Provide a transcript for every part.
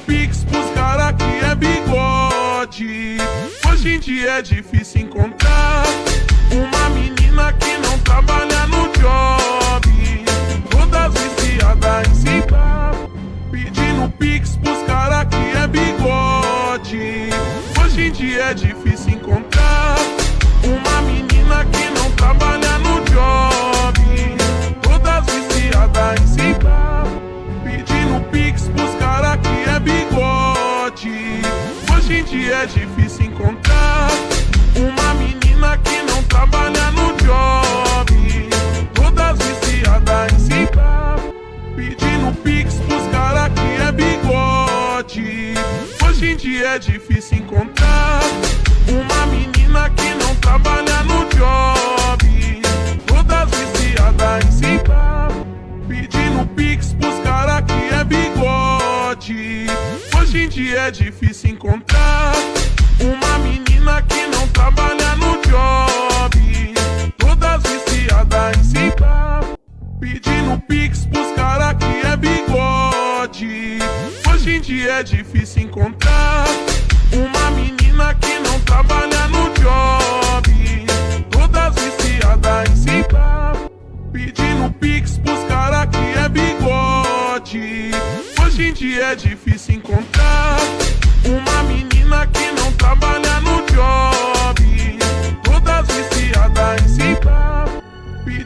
pix pros cara que é bigode. Hoje em dia é difícil encontrar. é difícil encontrar.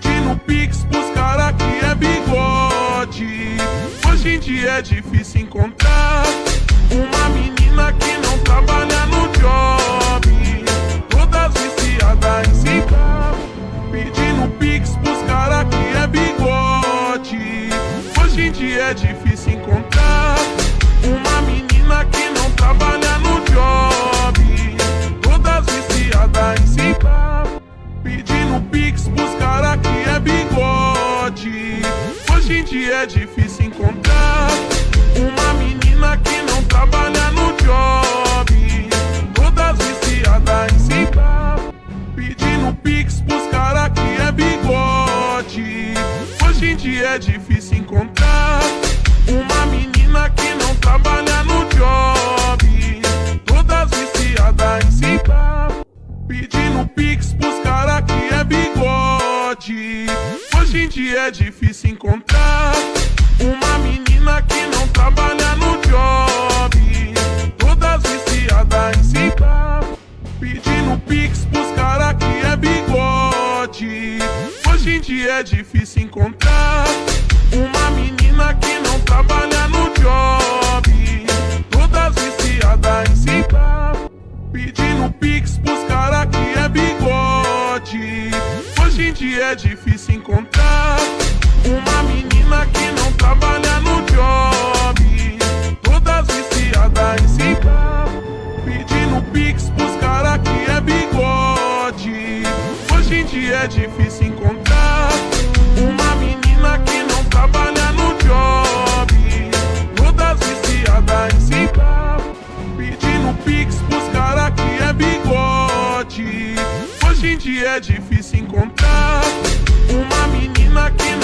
Pedindo no Pix pros cara que é bigode. Hoje em dia é difícil encontrar uma menina que não trabalha no job. Todas viciadas em cigarro, pedindo Pix pros cara que é bigode. Hoje em dia é difícil encontrar uma menina que não trabalha no job. Todas viciadas em hoje é difícil encontrar uma menina que não trabalha no job. Todas viciadas em cigarro, pedindo pix pros caras que é bigode. Hoje em dia é hoje é difícil encontrar uma menina que não trabalha no job. Todas viciadas em cigarro, pedindo pix pros cara que é bigode. Hoje em dia é difícil encontrar uma menina que não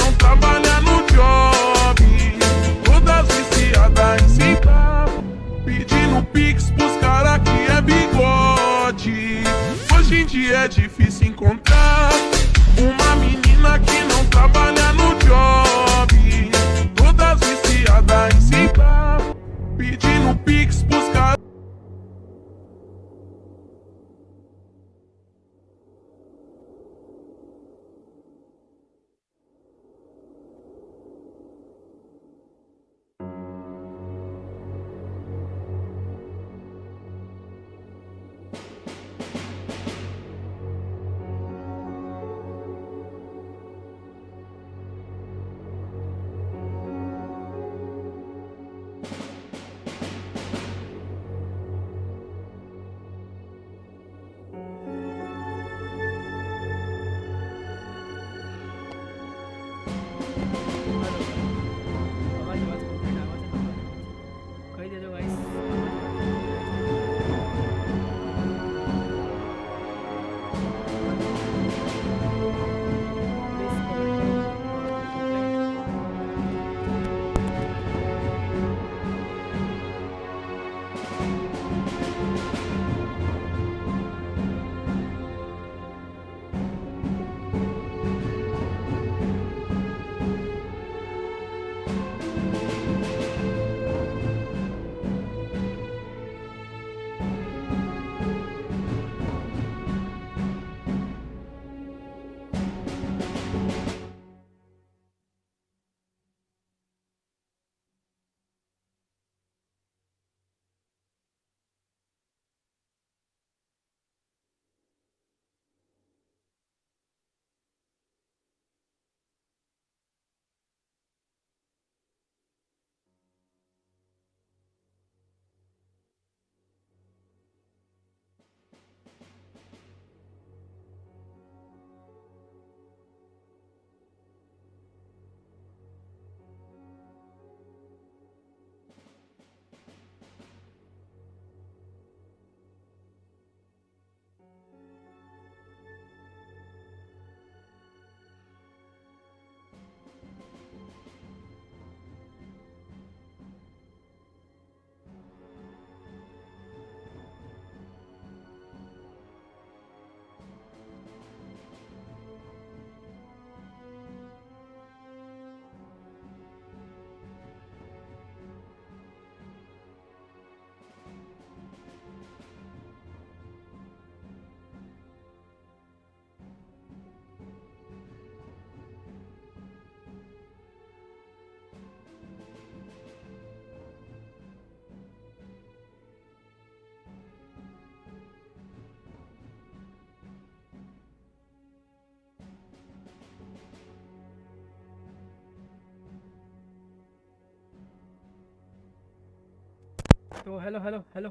તો hello hello hello.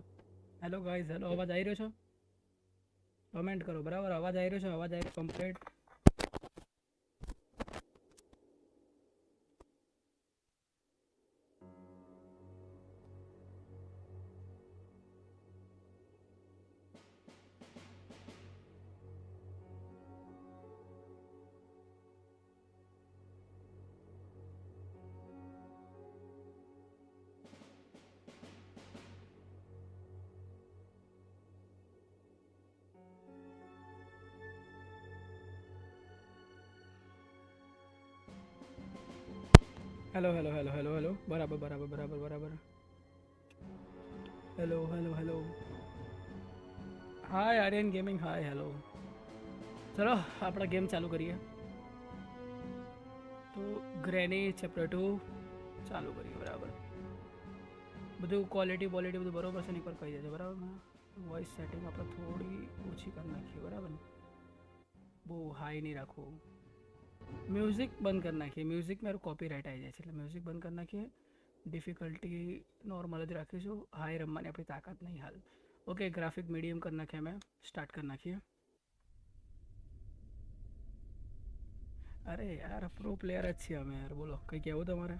Hello guys hello, અવાજ આવી રહ્યો છો? Comment કરો, બરાબર? અવાજ આવી રહ્યો છે? અવાજ આવી complete hello hello hello hello hello બરાબર બરાબર બરાબર બરાબર hello hello hello hi Aryan gaming hi hello ચલો આપણે ગેમ ચાલુ કરીએ તો ગ્રેની ચેપ્ટર ટુ ચાલુ કરીએ બરાબર બધું ક્વોલિટી ક્વોલિટી બધું બરોબર છે ને એકવાર કહી દેજો બરાબર વોઇસ સેટિંગ આપણે થોડી ઓછી કરી નાખીએ બરાબર ને બહુ હાઈ નહીં રાખવું મ્યુઝિક બંધ કરી નાખીએ મ્યુઝિક મારું કોપીરાઇટ આવી જાય છે એટલે મ્યુઝિક બંધ કરી નાખીએ ડિફિકલ્ટી નોર્મલ જ રાખીશું હાઈ રમવાની આપણી તાકાત નહીં હાલ ઓકે ગ્રાફિક મીડિયમ કરી નાખીએ અમે સ્ટાર્ટ કરી નાખીએ અરે યાર પ્રો પ્લેયર જ છીએ અમે યાર બોલો કંઈ કહેવું તમારે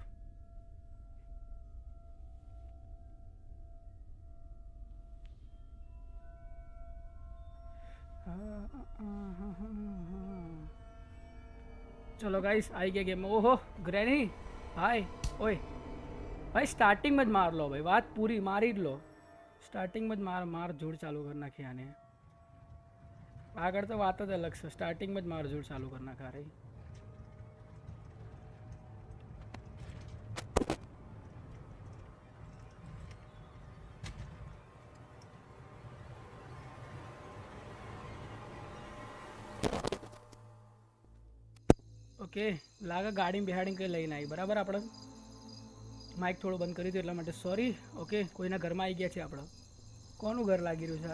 ચલો ગાઈસ આવી ગયા ગેમ ઓહો ગ્રેની હાય ઓય. ભાઈ સ્ટાર્ટિંગમાં જ માર લો ભાઈ. વાત પૂરી મારી જ લો. સ્ટાર્ટિંગમાં જ માર માર જોડ ચાલુ કરી નાખી આને. આગળ તો વાત જ અલગ છે. સ્ટાર્ટિંગમાં જ માર જોડ ચાલુ કરી નાખા રે ઓકે, લાગે ગાડી બિહાડી કંઈ લઈને આવી. બરાબર આપણે? માઇક થોડું બંધ કરી દીધું એટલા માટે. સોરી ઓકે, કોઈના ઘરમાં આવી ગયા છે આપણે. કોનું ઘર લાગી રહ્યું છે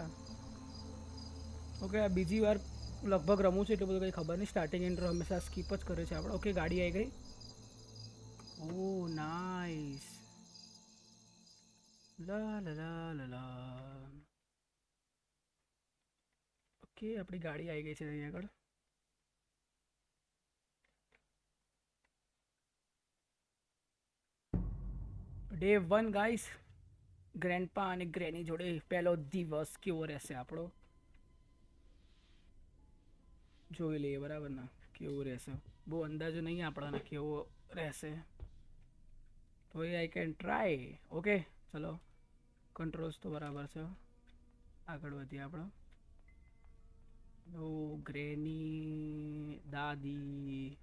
ઓકે, આ બીજી વાર લગભગ રમું છું એટલું બધું કંઈ ખબર નહીં. સ્ટાર્ટિંગ ઇન્ટ્રો હંમેશા સ્કીપ જ કરે છે આપણે. ઓકે, ગાડી આવી ગઈ? ઓ નાઇસ લા લા લા લા લા. ઓકે, આપણી ગાડી આવી ગઈ છે અહીંયા આગળ. ડે વન ગાઈસ ગ્રેન્ડપા અને ગ્રેની જોડે પહેલો દિવસ કેવો રહેશે આપણો? જોઈ લઈએ, બરાબર ને? કેવું રહેશે? બહુ અંદાજો નહીં આપણાને કેવો રહેશે. તો એ આઈ કેન ટ્રાય ઓકે ચલો. કંટ્રોલ્સ તો બરાબર છે. આગળ વધીએ આપણે. ઓ ગ્રેની દાદી,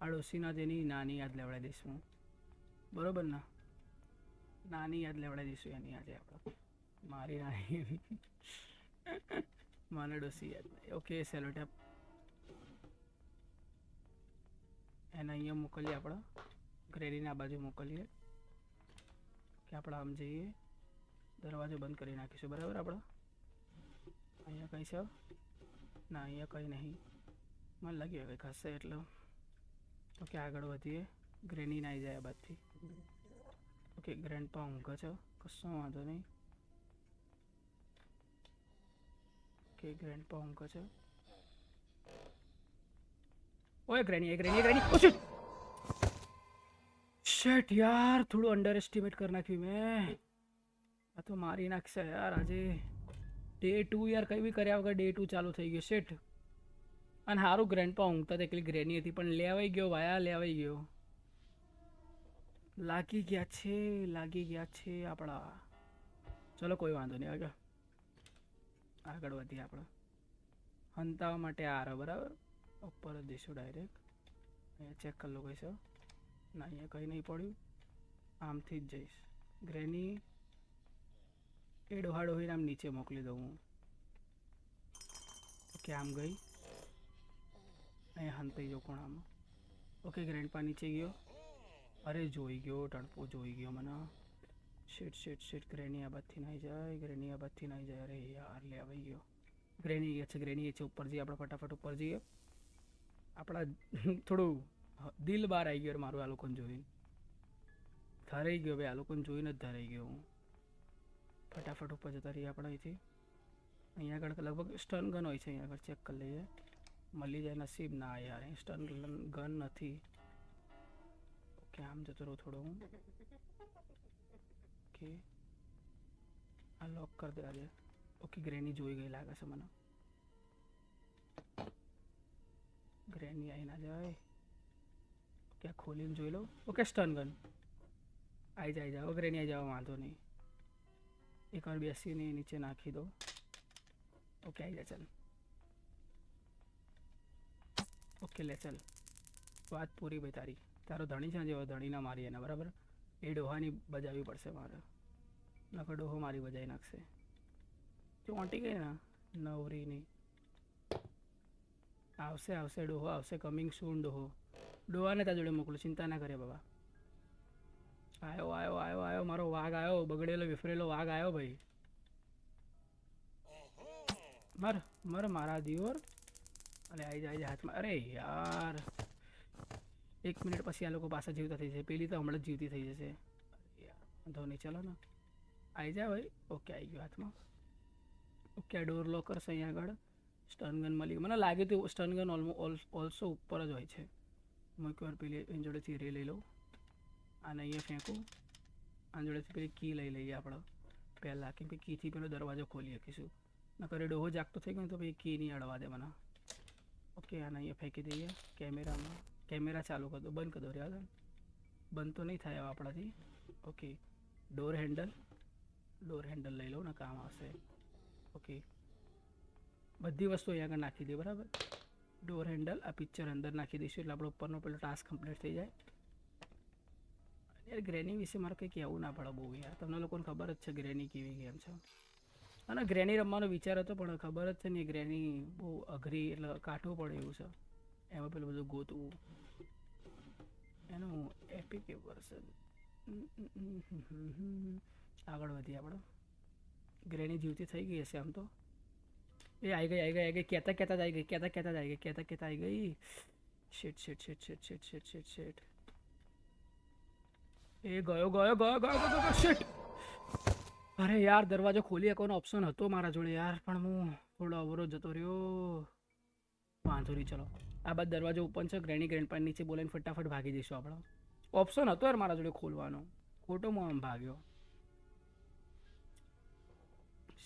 આડોશીના તેની નાની યાદ લેવડાવી દઈશું. બરોબર ને? નાની યાદ લેવડાવી દઈશું એની આજે આપણે. મારી નાની. મને ડોસી યાદ ઓકે સેલો ટેપ. એને અહીંયા મોકલીએ આપણે. ગ્રેડીને આ બાજુ મોકલીએ. કે આપણે આમ જઈએ. દરવાજો બંધ કરી નાખીશું. બરાબર આપણે? અહીંયા કંઈ છે? ના, અહીંયા કંઈ નહીં. મને લાગ્યું કંઈક ખસે એટલે. ઓકે આગળ વધીએ. ગ્રેની આવી જાય આ બાજથી. ઓકે ગ્રેન્ડ પા ઊંઘે છે? કશો વાંધો નહીં. ઓકે ગ્રેન્ડ પા ઊંઘે છે? ઓય ગ્રેની ગ્રેની ગ્રેની ઓ શિટ શિટ યાર, થોડું અંડર એસ્ટિમેટ કરી નાખ્યું મેં. આ તો મારી નાખશે યાર આજે. ડે ટુ યાર, કંઈ બી કર્યા વગર ડે ટુ ચાલુ થઈ ગયો. શેઠ અને સારું ગ્રેન્ડ પા ઊંઘતા હતા એકલી ગ્રેની હતી, પણ લેવાઈ ગયો, વાયા, લેવાઈ ગયો. લાગી ગયા છે, લાગી ગયા છે આપણા. ચલો કોઈ વાંધો નહીં, આગળ. આગળ વધીએ આપણે. હંતાવા માટે આ રહ્યો બરાબર? ઉપર જ દઈશું ડાયરેક્ટ અહીંયા ચેક કરી લો કઈ છે. ના, અહીંયા કંઈ નહીં પડ્યું. આમથી જ જઈશ. ગ્રેની એ ડોહા આમ નીચે મોકલી દઉં હું. ઓકે આમ ગઈ. અહીંયા હંતાઈ જો કોણ આમાં? ઓકે ગ્રેન્ડપા નીચે ગયો. અરે જોઈ ગયો તડપો જોઈ ગયો મને. શેટ શેટ શેટ ગ્રેની આ નાઈ જાય, ગ્રેની આ નાઈ જાય. અરે યાર, લે આવી ગયો. ગ્રેની એ છે, ગ્રેની છે, ઉપર જઈએ આપણે ફટાફટ, ઉપર જઈએ. આપણા થોડું દિલ બહાર આવી ગયો મારું આ લોકોને જોઈને. ધરાઈ ગયો ભાઈ, આ લોકોને જોઈને જ ધરાઈ ગયો હું. ફટાફટ ઉપર જતા રહીએ આપણે અહીંથી. અહીંયા આગળ લગભગ સ્ટન ગન હોય છે અહીંયા આગળ ચેક કરી લઈએ. મળી જાય નસીબ. ના યાર સ્ટન ગન નથી. ઓકે આમ જતો રહું થોડો હું ઓકે આ લોક કરી દેવા દે ઓકે ગ્રેની જોઈ ગઈ લાગે છે મને ગ્રેની આવી ના જાય ઓકે આ ખોલીને જોઈ લઉં ઓકે સ્ટન ગન આવી જાય જાઓ ગ્રેની આવી જાવ વાંધો નહીં એકવાર બેસીને નીચે નાખી દો ઓકે આવી જા ચાલ ઓકે લે ચાલ વાત પૂરી ભાઈ તારી તારો ધણી છે જેવો ધણી ના મારી એને બરાબર? એ ડોહાની બજાવવી પડશે મારે. નકર ડોહો મારી બજાવી નાખશે. જો ઓંટી ગઈ ને? નવરીની. આવશે આવશે ડોહો આવશે કમિંગ સૂન ડોહો. ડોહાને ત્યાં જોડે મોકલું ચિંતા ના કરે બાબા. આવ્યો આવ્યો આવ્યો આવ્યો મારો વાઘ આવ્યો બગડેલો વિફરેલો વાઘ આવ્યો ભાઈ. મર મર મારા દિયોર. અરે આવી જાય હાથમાં. અરે યાર. એક મિનિટ પછી આ લોકો પાછા જીવતા થઈ જશે. પેલી તો હમણાં જ જીવતી થઈ જશે. વાંધો નહીં, ચલો ને. આવી જાય ભાઈ. ઓકે આવી ગયો હાથમાં. ઓકે, આ ડોર લોક કરશે અહીંયા આગળ. સ્ટન ગન મળી. મને લાગે તો સ્ટન ગન ઓલ્સો ઉપર જ હોય છે. હું એકવાર પેલી એની જોડેથી રે લઈ લઉં. આને અહીંયા ફેંકું. આની જોડેથી પેલી કી લઈ લઈએ આપણે. પહેલાં કેમ કે કીથી પેલો દરવાજો ખોલી શકીશું. નકર ડોહો જાગતો થઈ ગયો તો પછી કી નહીં અડવા દે મને. ઓકે, આને અહીંયા ફેંકી દઈએ. કેમેરામાં. કેમેરા ચાલુ કરી દો, બંધ કરી દો રહ્યા બંધ તો નહીં થાય આપણાથી. Okay door handle door handle લઈ લઉં ને કામ આવશે. ઓકે બધી વસ્તુ અહીંયા આગળ નાખી દે બરાબર? ડોર હેન્ડલ આ પિક્ચર અંદર નાખી દઈશું, એટલે આપણો ઉપરનો પેલો ટાસ્ક કમ્પ્લીટ થઈ જાય. યાર ગ્રેની વિશે મારે કંઈ કહેવું ના પડે બહુ યાર. તમને લોકોને ખબર જ છે ગ્રેની કેવી ગેમ છે. અને ગ્રેની રમવાનો વિચાર હતો, પણ ખબર જ છે ને ગ્રેની બહુ અઘરી એટલે કાઠું પડે એવું છે. એમાં પેલું બધું ગોતવું. એનું એપિક પર્સન આગળ વધીએ આપણે. ગ્રેની જીવતી થઈ ગઈ હશે આમ તો. એ આવી ગઈ આવી ગઈ આવી ગઈ. કહેતા કહેતા જ આવી ગઈ, કહેતા કહેતા જ આવી ગઈ, કહેતા કહેતા આવી ગઈ. શેટ શેટ શેટ શેટ શેટ શેટ શેટ શેટ એ ગયો ગયો ગયો ગયો ગયો ગયો અરે યાર, દરવાજો ખોલી શકવાનો ઓપ્શન હતો મારા જોડે યાર, પણ હું થોડો અવરોધ જતો રહ્યો. વાંધો નહીં, ચલો. આ બાદ દરવાજો ઓપન છે ગ્રેની ગ્રેન્ડ પાન નીચે બોલાવીને ફટાફટ ભાગી જઈશું આપણે. ઓપ્શન હતો યાર મારા જોડે ખોલવાનો. ખોટો હું આમ ભાગ્યો.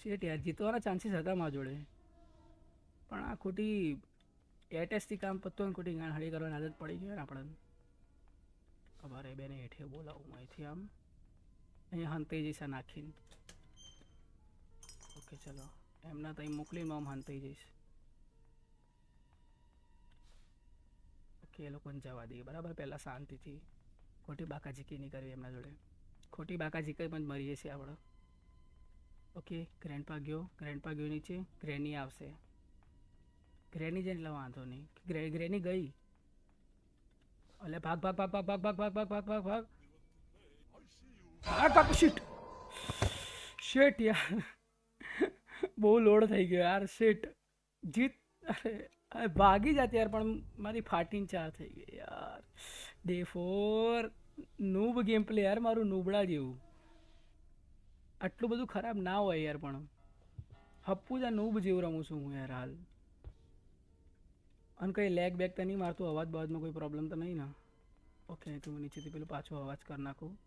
શેટ યાર, જીતવાના ચાન્સીસ હતા મારા જોડે. પણ આ ખોટી એટેસથી કામ પતતું ને ખોટી ગાણ હળી કરવાની આદત પડી ગઈ ને આપણને. એ બેને હેઠે બોલાવું અહીંથી આમ. અહીંયા હંતાઈ જઈશ નાખીને. ઓકે ચલો. એમના ત્યાં મોકલીને આમ હંતાઈ જઈશ. એ લોકોને જવા દઈએ. બરાબર? પહેલાં શાંતિથી. ખોટી બાકાજીકી નહીં કરવી એમના જોડે. ખોટી બાકાઝીકી પણ મરીએ છીએ આપણે ઓકે? ગ્રેન્ડ પા ગયો. ગ્રેન્ડ પા ગયો નીચે. ગ્રેની આવશે. ગ્રેની જેને એટલે વાંધો નહીં. ગ્રે ગ્રેની ગઈ. એટલે ભાગ ભાગ ભાગ ભાગ ભાગ ભાગ ભાગ ભાગ ભાગ ભાગ. ભાગ ભાગ યાર. બહુ લોડ થઈ ગયો, યાર. શેટ જીત, અરે. અરે ભાગી જાતી યાર, પણ મારી ફાટીને ચાર થઈ ગઈ યાર. Day for noob game play યાર, મારું નૂબડા જેવું. આટલું બધું ખરાબ ના હોય યાર, પણ હપ્પુ જ આ નૂબ જેવું રમું છું હું યાર હાલ. અને કંઈ લેગ બેગ તો નહીં મારતું, અવાજ બવાજમાં કોઈ પ્રોબ્લેમ તો નહીં ને? ઓકે તો હું નીચેથી પેલું પાછો અવાજ કરી નાખું.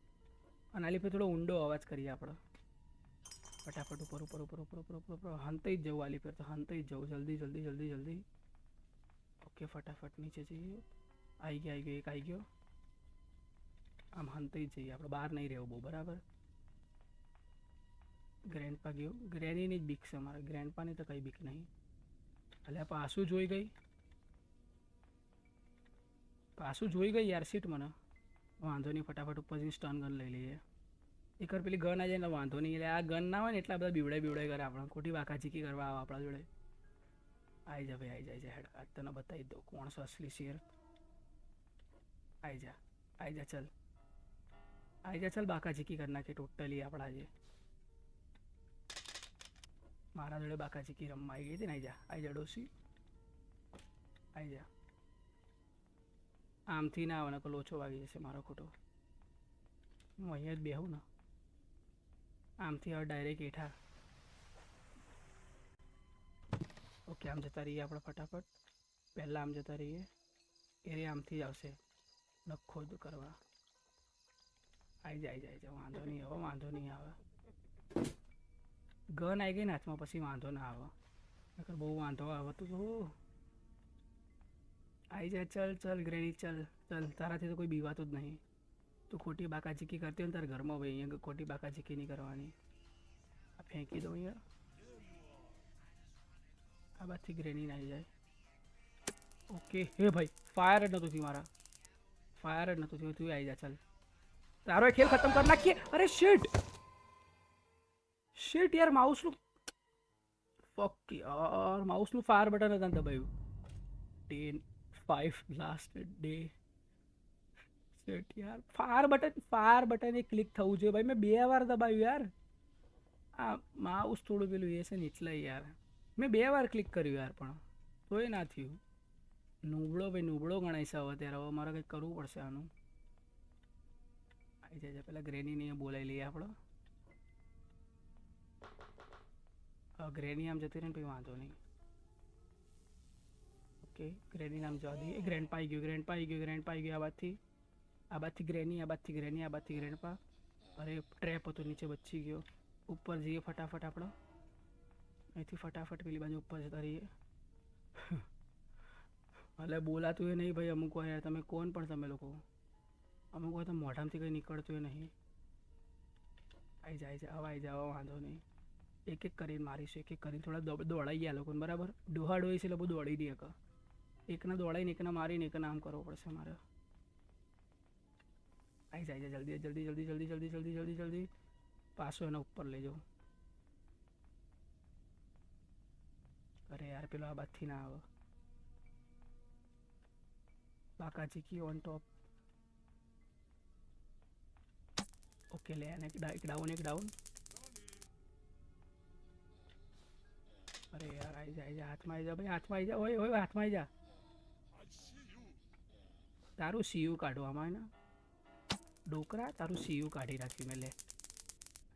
અને આલી પર થોડો ઊંડો અવાજ કરીએ આપણે. ફટાફટ ઉપર ઉપર ઉપર ઉપર ઉપર ઉપર ઉપર હંતાઈ જ જવું આલી પર તો, હંતાઈ જ જવું. જલ્દી જલ્દી જલ્દી જલ્દી. ઓકે ફટાફટ નીચે જઈએ આવી ગયો આવી ગયો એક આવી ગયો આમ હંતાઈ જઈએ આપણે બહાર નહીં રહેવું બહુ બરાબર ગ્રેન્ડપા ગયો ગ્રેનીની જ બીક છે મારે ગ્રેન્ડપાની તો કંઈ બીક નહીં એટલે પાછું જોઈ ગઈ પાછું જોઈ ગઈ યાર સીટ મને વાંધો નહીં ફટાફટ ઉપર જઈને સ્ટન ગન લઈ લઈએ એક વાર પેલી ગન આ જાય વાંધો નહીં એટલે આ ગન ના હોય ને એટલા બધા બીવડાય બીવડાય કરે આપણે ખોટી વાકાચીકી કરવા આવે આપણા જોડે આવી જા ભાઈ આવી જાય હેડ. આજ તને બતાવી દઉં કોણ છે અસલી શેર. આવી જા આવી જા, ચલ. આવી જા, ચલ બાકાચીકી કરી નાખી ટોટલી આપણા જે. મારા જોડે બાકાચીકી રમવા આવી ગઈ હતી ને આવી જા આવી જા ડોસી આવી જા. આમથી ના આવે ને લોચો વાગી જશે મારો ખોટો. હું અહીંયા જ બેહું ને. આમથી હવે ડાયરેક્ટ હેઠા ઓકે, આમ જતા રહીએ આપણે ફટાફટ. પહેલાં આમ જતા રહીએ. એ આમથી જ આવશે. નખો જ કરવા. આવી જાય જાય જાય. વાંધો નહીં આવે, વાંધો નહીં આવે. ગન આવી ગઈ ને પછી વાંધો ના આવે. નકર બહુ વાંધો આવે તું તો આવી જાય, ચલ ચલ, ગ્રેની, ચલ ચલ. તારાથી તો કોઈ બીવાતું જ નહીં. તું ખોટી બાકાચીકી કરતી હોય ને તારા ઘરમાં ભાઈ અહીંયા ખોટી બાકાચીકી નહીં કરવાની. આ ફેંકી દઉં અહીંયા. આ બાજુથી ગ્રેની આવી જાય. ઓકે હે ભાઈ ફાયર જ નહોતું થયું મારા. ફાયર જ નહોતું થયું, તું આવી જા, ચાલ. તારો ખેલ ખતમ કરી નાખીએ. અરે શેટ શેટ યાર માઉસનું ફક યાર માઉસનું ફાયર બટન હતા ને દબાયું ટેન ફાઈવ લાસ્ટ ડે શેટ યાર ફાયર બટન ફાયર બટન એ ક્લિક થવું જોઈએ. ભાઈ, મેં બે વાર દબાવ્યું, યાર. આ માઉસ થોડું પેલું એ છે નીચલા યાર. મેં બે વાર ક્લિક કર્યું યાર પણ. તોય ના થયું. નુબળો ભાઈ, નુબળો ગણાય છે હવે ત્યારે હવે મારે કંઈક કરવું પડશે આનું. આવી જાય ગ્રેનીને નહીં બોલાવી લઈએ આપણો. ગ્રેની આમ જતી રહે ને પછી વાંધો નહીં. ઓકે ગ્રેની નામ જવા દઈએ. ગ્રેન્ડ પાઈ ગયું, ગ્રેન્ડ પાઈ ગયું, ગ્રેન્ડ પાઈ ગયું આ બાદથી આ બાદથી ગ્રેની, આ બાદથી ગ્રેની, આ બાદથી ગ્રેન્ડ પા. અરે ટ્રેપ હતો, નીચે બચી ગયો. ઉપર જઈએ ફટાફટ આપણે. અહીંથી ફટાફટ પેલી બાજુ ઉપર જતા રહીએ. એટલે બોલાતું એ નહીં ભાઈ, અમુક વાર તમે કોણ પણ તમે લોકો. અમુક વાર તો મોઢામાંથી કંઈ નીકળતું એ નહીં. આવી જાય છે હવે આવી જાય વાંધો નહીં. એક એક કરીને મારીશું, એક એક કરીને થોડા દોડાઈ ગયા લોકોને, બરાબર? ડોહા ડોહી છે બધું દોડી દે એક. એકને દોડાઈને, એકને મારીને, એકને આમ કરવો પડશે મારે આવી જાય જલ્દી જલ્દી જલ્દી જલ્દી જલ્દી જલ્દી જલ્દી જલ્દી પાછો એના ઉપર લઈ જાઉં અરે યાર પેલો આ બાજથી ના આવે બાકા ચીકી ઓન ટોપ ઓકે લે અને એક ડા- એક ડાઉન એક ડાઉન અરે યાર આવી જા આવી જા હાથમાં આવી જા ભાઈ હાથમાં આવી જા ઓય ઓય હાથમાં આવી જા તારું સીયુ કાઢવામાં ને ડોકરા તારું સીયુ કાઢી રાખ્યું મેં લે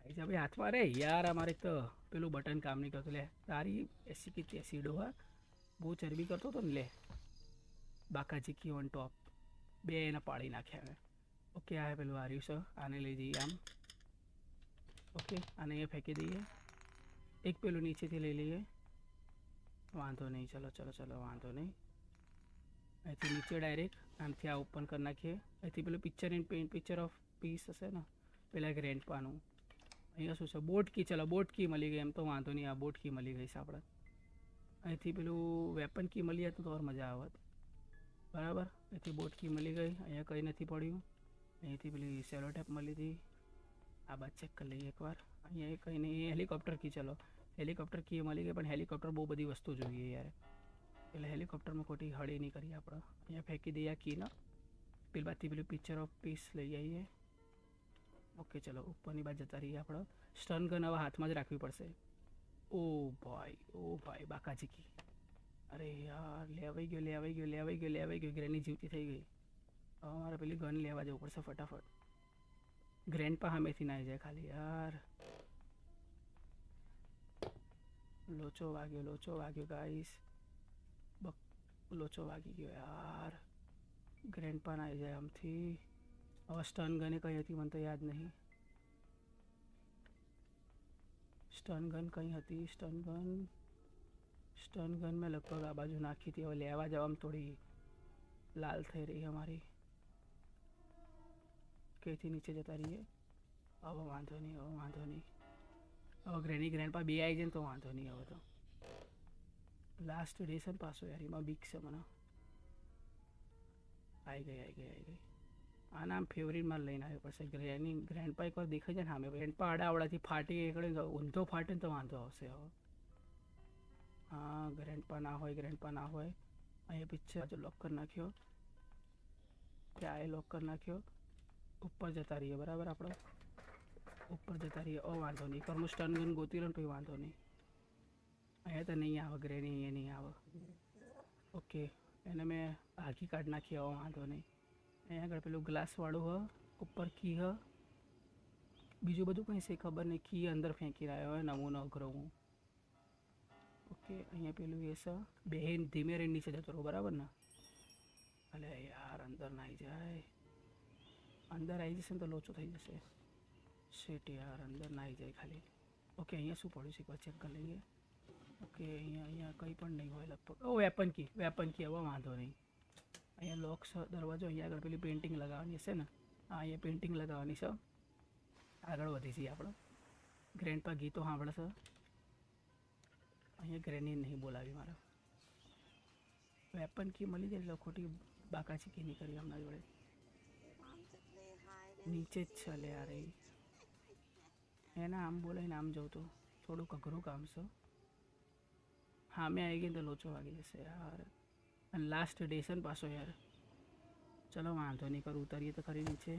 આવી જા ભાઈ હાથમાં અરે યાર અમારે તો પેલું બટન કામ નહીં કરતું લે તારી એસી કે એસી ડોહા બહુ ચરબી કરતો હતો ને લે બાકા ચીકી ઓન ટોપ બે એને પાડી નાખ્યા મેં ઓકે આ પેલું હાર્યું છે આને લઈ જઈએ આમ ઓકે આને એ ફેંકી દઈએ એક પેલું નીચેથી લઈ લઈએ વાંધો નહીં ચલો ચલો ચલો વાંધો નહીં અહીંથી નીચે ડાયરેક્ટ આમથી આ ઓપન કરી નાખીએ અહીંથી પેલું picture in paint picture of piece હશે ને પેલા એક રેન્ટ પાનું અહીંયા શું છે? બોટ કી ચલો બોટ કી મળી ગઈ એમ તો વાંધો નહીં. આ બોટ કી મળી ગઈ છે આપણે અહીંથી પેલું વેપન કી મળી જાય તો મજા આવત. બરાબર? અહીંથી બોટ કી મળી ગઈ. અહીંયા કંઈ નથી પડ્યું. અહીંથી પેલી સેલો ટેપ મળી હતી. આ બાદ ચેક કરી લઈએ એકવાર. અહીંયા કંઈ નહીં. હેલિકોપ્ટર કી ચલો. હેલિકોપ્ટર કી મળી ગઈ, પણ હેલિકોપ્ટર બહુ બધી વસ્તુ જોઈએ યાર. એટલે હેલિકોપ્ટરમાં ખોટી હળી નહીં કરીએ આપણે. અહીંયા ફેંકી દઈએ કીને પેલી બાદથી પેલું પિક્ચર ઓફ પીસ લઈ આવીએ ઓકે, ચલો, ઉપરની બાજુ જતા રહીએ આપણે. સ્ટન ગન હવે હાથમાં જ રાખવી પડશે. ઓ ભાઈ ઓ ભાઈ, બાકાજીકી. અરે યાર, લેવાઈ ગયો લેવાઈ ગયો લેવાઈ ગયો લેવાઈ ગયો, ગ્રેની જીવતી થઈ ગઈ. હવે મારે પેલી ગન લેવા જવું પડશે ફટાફટ. ગ્રેન્ડ પા સામેથી ના જાય ખાલી, યાર. લોચો વાગ્યો લોચો વાગ્યો, ગાઈસ. બક, લોચો વાગી ગયો, યાર. ગ્રેન્ડ પા ના આવી જાય આમથી. હવે સ્ટન ગને કઈ હતી મને તો યાદ નહીં સ્ટન ગન કઈ હતી સ્ટન ગન સ્ટન ગન મેં લગભગ આ બાજુ નાખી હતી હવે લેવા જવામાં થોડી લાલ થઈ રહી અમારી કેથી નીચે જતા રહીએ હવે વાંધો નહીં હવે વાંધો નહીં હવે ગ્રેની ગ્રેન્ડપા બે આવી જાય તો વાંધો નહીં હવે તો લાસ્ટ ડે છે ને પાછો યાર એમાં બીક છે મને આવી ગઈ આવી ગઈ આવી ગઈ આ આમ ફેવરિટમાં લઈને આવ્યો પડશે. ગ્રેની ગ્રેન્ડ પા એકવાર દેખાય છે ને સામે ગ્રેન્ડપા આડાવડાથી ફાટી એકડે ઊંધો ફાટે તો વાંધો આવશે હવે. હા ગ્રેન્ડ પા ના હોય ગ્રેન્ડ પા ના હોય. અહીંયા પિક્ચર હજુ લોક કરી નાખ્યો. ત્યાં એ લોક કરી નાખ્યો. ઉપર જતા રહીએ, બરાબર આપણે? ઉપર જતા રહીએ. ઓ, વાંધો નહીં. કરનું સ્ટન ગન ગોતી રહ્યો તો વાંધો નહીં. અહીંયા તો નહીં આવે ગ્રેની અહીંયા નહીં આવે. ઓકે એને મેં ભાગી કાઢ નાખી આવો વાંધો નહીં. અહીંયા આગળ પેલું ગ્લાસવાળું હ, ઉપર કી હ. બીજું બધું કંઈ છે ખબર નહીં. કી અંદર ફેંકી રહ્યો હોય નવું ન હું ઓકે, અહીંયા પેલું એ છે બહેન ધીમે રહીને નીચે જતો રહો, બરાબર ને? અલે યાર, અંદર ના આવી જાય. અંદર આવી જશે ને તો લોચો થઈ જશે. શેટ યાર, અંદર ના આવી જાય ખાલી. ઓકે, અહીંયા શું પડ્યું છે? એકવાર ચેક કરી લઈએ. ઓકે, અહીંયા અહીંયા કંઈ પણ નહીં હોય લગભગ. ઓ, વેપન કી વેપન કી હવે વાંધો નહીં. અહીંયા લોક છે દરવાજો અહીંયા આગળ પેલી પેઇન્ટિંગ લગાવવાની હશે ને, હા, અહીંયા પેઇન્ટિંગ લગાવવાની છે. આગળ વધી છીએ આપણે. ગ્રેન્ડ પર ગીતો સાંભળે છે અહીંયા ગ્રેની નહીં બોલાવી મારે. વેપન કી મળી જાય એટલે ખોટી બાકાચીકી નહીં કરી હમણાં જોડે. નીચે જ છે લે યાર એના આમ બોલાવીને આમ જવું તો થોડુંક અઘરું કામ છે. હા મેં આવી ગઈ તો લોચો વાગી જશે યાર. અને લાસ્ટ સ્ટેશન પાછો યાર. ચલો, વાંધો નહીં, કરું, ઉતરીએ તો ખરી નીચે.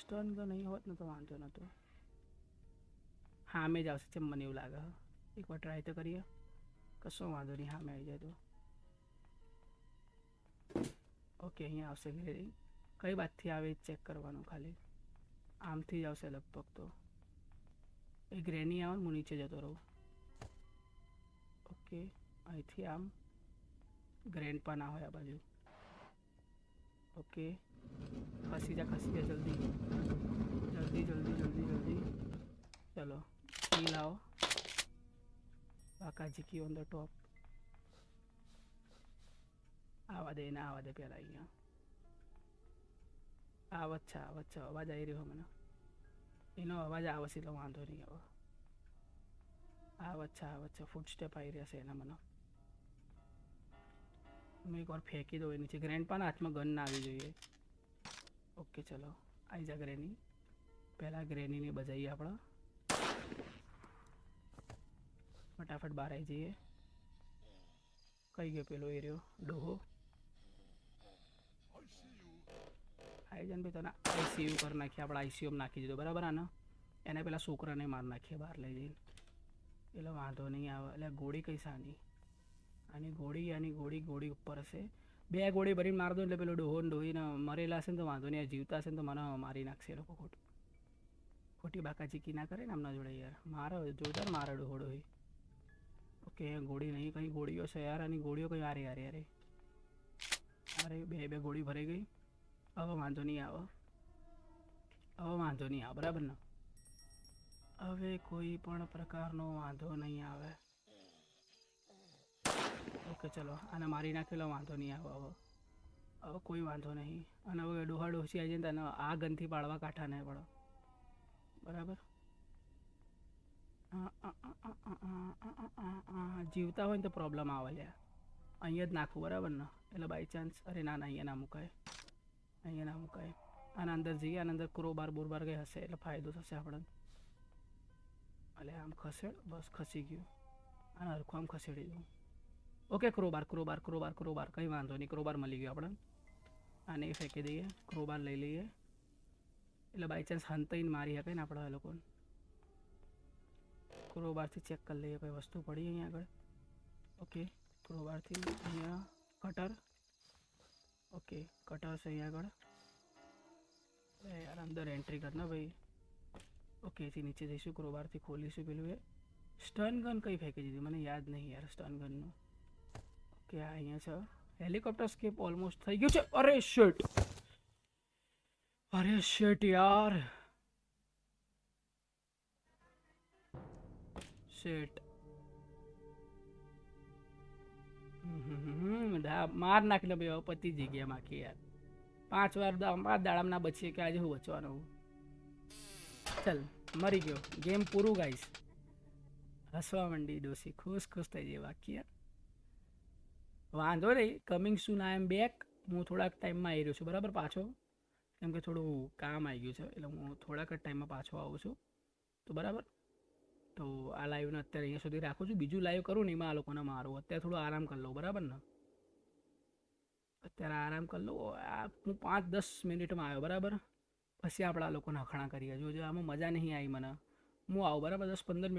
સ્ટન તો નહીં હોત ને તો વાંધો નહોતો હા મેં જ આવશે છે મને એવું લાગે. એકવાર ટ્રાય તો કરીએ. કશો વાંધો નહીં હા મેં આવી જાય તો. ઓકે અહીંયા આવશે ગેલેરી કઈ વાતથી આવે ચેક કરવાનું ખાલી. આમથી જ આવશે લગભગ તો. એ ગ્રેની આવે હું નીચે જતો રહું. ઓકે અહીંથી આમ ગ્રેન્ડ પણ ના હોય આ બાજુ. ઓકે ખસી જા ખસી જા જલ્દી. જલ્દી જલ્દી જલ્દી જલ્દી. ચલો કી લાવો. બાકાજી કી ઓન ધ ટોપ આવા દે, ના આવા દે પહેલાં અહીંયા. આવત છે આવત છે. અવાજ આવી રહ્યો મને. એનો અવાજ આવશે એટલે વાંધો નહીં હવે આવત છે આવત છે. ફૂટ સ્ટેપ આવી રહ્યા છે એના મને. હું એકવાર ફેંકી દઉં એ નીચે ગ્રેન્ડ પણ હાથમાં ગન ના આવી જોઈએ. ઓકે ચલો. આવી જા ગ્રેની પહેલાં ગ્રેનીને બજાવીએ આપણે. ફટાફટ બહાર આવી જઈએ. કઈ ગયો પેલો એરિયો ડોહો. આવી જાય ભાઈ તને આઈસીયુ કરી નાખીએ. આપણે આઈસીયુમાં નાખી દીધો. બરાબર આને? એને પેલા છોકરાને માર નાખીએ બહાર લઈ જઈને. એટલે વાંધો નહીં આવે. એટલે ગોળી કઈ સાની? આની ગોળી આની ગોળી ગોળી ઉપર હશે. બે ગોળી ભરીને માર દો એટલે પેલો ડોહો ને ડોહીને મરેલા હશે ને તો વાંધો નહીં જીવતા હશે ને તો મને મારી નાખશે એ લોકો ખોટું. ખોટી બાકાચીકી ના કરે ને આમના જોડે યાર. મારો જોરદાર મારા ડોહો ડોહી. ઓકે ગોળી નહીં, કંઈ ગોળીઓ છે યાર, આની ગોળીઓ કંઈ આરે યાર અરે અરે, બે બે ગોળી ભરાઈ ગઈ. હવે વાંધો નહીં આવે. હવે વાંધો નહીં આવે, બરાબર ને? હવે કોઈ પણ પ્રકારનો વાંધો નહીં આવે. કે ચલો આને મારી નાખેલો વાંધો નહીં આવ્યો હવે હવે કોઈ વાંધો નહીં અને હવે ડોહા ડોસી આવી જાય ને આ ગનથી પાડવા કાંઠા નહીં પડો બરાબર જીવતા હોય ને તો પ્રોબ્લેમ આવે લ્યા અહીંયા જ નાખવું બરાબર ને એટલે બાય ચાન્સ અરે ના ના અહીંયા ના મુકાય અહીંયા ના મુકાય આના અંદર જઈએ આના અંદર ક્રોબાર બોરબાર કંઈ હશે એટલે ફાયદો થશે આપણને એટલે આમ ખસેડ બસ ખસી ગયું આને હરખું આમ ખસેડી દઉં ઓકે, ક્રોબાર ક્રોબાર ક્રોબાર ક્રોબાર. કંઈ વાંધો નહીં, ક્રોબાર મળી ગયો આપણે આને ફેંકી દઈએ, ક્રોબાર લઈ લઈએ. એટલે બાય ચાન્સ હંતાઈને મારી શકે ને આપણે લોકોને. ક્રોબારથી ચેક કરી લઈએ, કોઈ વસ્તુ પડી અહીંયા આગળ. ઓકે, ક્રોબારથી અહીંયા કટર ઓકે કટર છે અહીંયા આગળ. યાર, અંદર એન્ટ્રી કર ને ભાઈ. ઓકે, એથી નીચે જઈશું, ક્રોબારથી ખોલીશું પેલું એ. સ્ટન ગન કઈ ફેંકી દીધી, મને યાદ નહીં યાર સ્ટન ગનનું ઓકે અહીંયા છે. હેલિકોપ્ટર સ્કેપ ઓલમોસ્ટ થઈ ગયું છે. અરે શેટ અરે શેટ યાર. શેટ માર નાખીને ભાઈ હવે પતી જઈ ગયા માખી યાર. પાંચ વાર પાંચ દાડામાં બચીએ કે આજે હું બચવાનું ચલ, મરી ગયો. ગેમ પૂરું ગાઈશ હસવા માંડી ડોસી ખુશ ખુશ થઈ જાય બાકી યાર. વાંધો નહીં કમિંગ સુન આઈ એમ બેક હું થોડાક ટાઈમમાં આવી રહ્યો છું, બરાબર પાછો? કેમ કે થોડું કામ આવી ગયું છે, એટલે હું થોડાક જ ટાઈમમાં પાછો આવું છું. તો બરાબર? તો આ લાઈવને અત્યારે અહીંયા સુધી રાખું છું. બીજું લાઈવ કરું ને એમાં આ લોકોને મારું. અત્યારે થોડું આરામ કરી લઉં, બરાબર ને? અત્યારે આરામ કરી લઉં. આ હું પાંચ દસ મિનિટમાં આવ્યો, બરાબર? પછી આપણે આ લોકોને હખણા કરીએ. જો આમાં મજા નહીં આવી મને. હું આવું, બરાબર? દસ પંદર મિનિટ